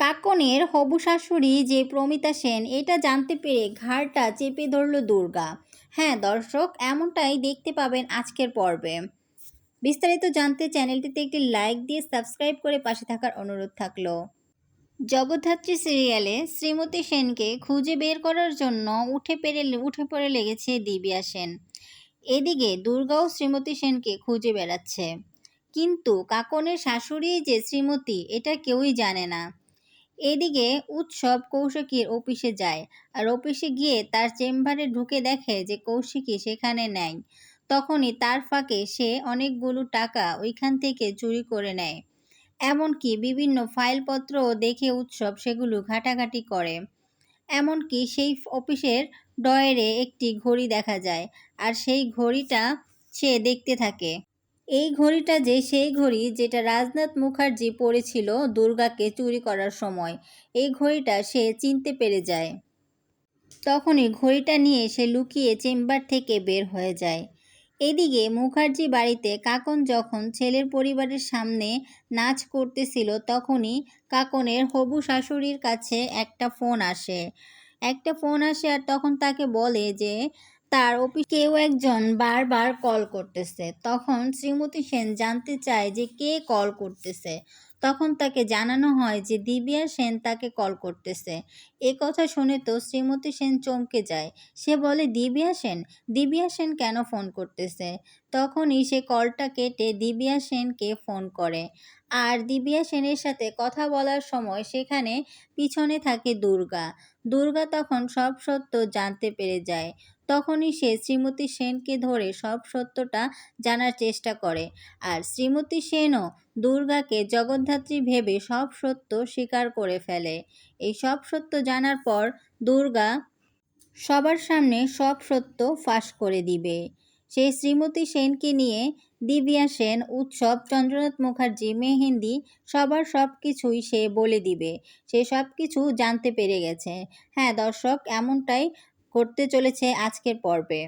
কাকনের হবু শাশুড়ি যে প্রমিতা সেন, এটা জানতে পেরে ঘাড়টা চেপে ধরল দুর্গা। হ্যাঁ দর্শক, এমনটাই দেখতে পাবেন আজকের পর্বে। বিস্তারিত জানতে চ্যানেলটিতে একটি লাইক দিয়ে সাবস্ক্রাইব করে পাশে থাকার অনুরোধ থাকল। জগদ্ধাত্রী সিরিয়ালে শ্রীমতী সেনকে খুঁজে বের করার জন্য উঠে পেরে, উঠে পড়ে লেগেছে দিব্যা সেন। এদিকে দুর্গাও শ্রীমতী সেনকে খুঁজে বেড়াচ্ছে। কিন্তু কাকনের শাশুড়ি যে শ্রীমতী, এটা কেউই জানে না। এদিকে উৎসব কৌশিকীর অফিসে যায় আর অফিসে গিয়ে তার চেম্বারে ঢুকে দেখে যে কৌশিকী সেখানে নেয় তখনই তার ফাঁকে সে অনেকগুলো টাকা ওইখান থেকে চুরি করে নেয়। এমনকি বিভিন্ন ফাইলপত্র দেখে উৎসব সেগুলো ঘাটাঘাটি করে। এমনকি সেই অফিসের ডয়েরে একটি ঘড়ি দেখা যায় আর সেই ঘড়িটা সে দেখতে থাকে। এই ঘড়িটা যে সেই ঘড়ি যেটা রাজনাথ মুখার্জি পরেছিল দুর্গাকে চুরি করার সময়, এই ঘড়িটা সে চিনতে পেরে যায়। তখনই ঘড়িটা নিয়ে সে লুকিয়ে চেম্বার থেকে বের হয়ে যায়। এদিকে মুখার্জি বাড়িতে কাকন যখন ছেলের পরিবারের সামনে নাচ করতেছিল, তখনই কাকনের হবু শাশুড়ির কাছে একটা ফোন আসে। একটা ফোন আসে আর তখন তাকে বলে যে তার অফিস কেউ একজন বারবার কল করতেছে। তখন শ্রীমতী সেন জানতে চায় যে কে কল করতেছে। তখন তাকে জানানো হয় যে দিবিয়া সেন তাকে কল করতেছে। এ কথা শুনে তো শ্রীমতী সেন চমকে যায়। সে বলে, দিবিয়া সেন? দিবিয়া সেন কেন ফোন করতেছে? তখনই সে কলটা কেটে দিবিয়া সেনকে ফোন করে। আর দিবিয়া সেনের সাথে কথা বলার সময় সেখানে পিছনে থাকে দুর্গা। দুর্গা তখন সব সত্য জানতে পেরে যায়। তখনই সে শ্রীমতী সেনকে ধরে সব সত্যটা জানার চেষ্টা করে। আর শ্রীমতী সেনও দুর্গাকে জগদ্ধাত্রী ভেবে সব সত্য স্বীকার করে ফেলে। এই সব সত্য জানার পর দুর্গা সবার সামনে সব সত্য ফাঁস করে দিবে। সেই শ্রীমতী সেনকে নিয়ে দিব্যা সেন, উৎসব, চন্দ্রনাথ মুখার্জি, মেহেন্দি, সবার সব কিছুই সে বলে দিবে। সে সব কিছু জানতে পেরে গেছে। হ্যাঁ দর্শক, এমনটাই করতে চলেছে আজকের পর্বে।